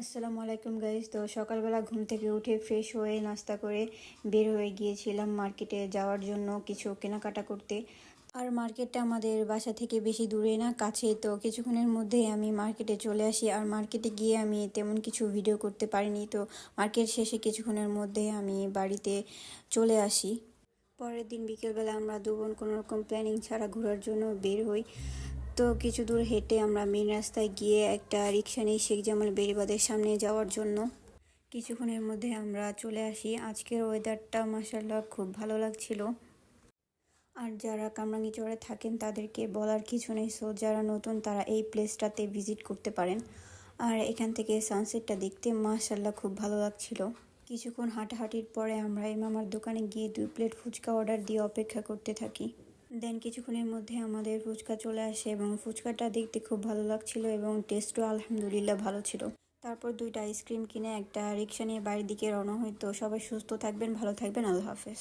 আসসালামু আলাইকুম গাইজ তো সকালবেলা ঘুম থেকে উঠে ফ্রেশ হয়ে নাস্তা করে বের হয়ে গিয়েছিলাম মার্কেটে যাওয়ার জন্য কিছু কেনাকাটা করতে। আর মার্কেটটা আমাদের বাসা থেকে বেশি দূরে না, কাছে। তো কিছুক্ষণের মধ্যেই আমি মার্কেটে চলে আসি। আর মার্কেটে গিয়ে আমি তেমন কিছু ভিডিও করতে পারিনি। তো মার্কেট শেষে কিছুক্ষণের মধ্যে আমি বাড়িতে চলে আসি। পরের দিন বিকেলবেলা আমরা দু বোন কোনো রকম প্ল্যানিং ছাড়া ঘোরার জন্য বের হই। তো কিছু দূর হেঁটে আমরা মেন রাস্তায় গিয়ে একটা রিক্সা নিই শেখ জামাল বেরিবাদের সামনে যাওয়ার জন্য কিছুক্ষণের মধ্যে আমরা চলে আসি। আজকের ওয়েদারটা মাসাল্লাহ খুব ভালো লাগছিল। আর যারা কামরাঙ্গিচরে থাকেন তাদেরকে বলার কিছু নেই। সো যারা নতুন তারা এই প্লেসটাতে ভিজিট করতে পারেন। আর এখান থেকে সানসেটটা দেখতে মাসাল্লাহ খুব ভালো লাগছিল। কিছুক্ষণ হাঁটাহাঁটির পরে আমরা ইমামার দোকানে গিয়ে দুই প্লেট ফুচকা অর্ডার দিয়ে অপেক্ষা করতে থাকি। দেন কিছুক্ষণের মধ্যে আমাদের ফুচকা চলে আসে এবং ফুচকাটা দেখতে খুব ভালো লাগছিল এবং টেস্টও আলহামদুলিল্লাহ ভালো ছিল। তারপর দুইটা আইসক্রিম কিনে একটা রিক্সা নিয়ে বাড়ির দিকে রওনা হয় তো সবাই সুস্থ থাকবেন, ভালো থাকবেন, আল্লাহ হাফেজ।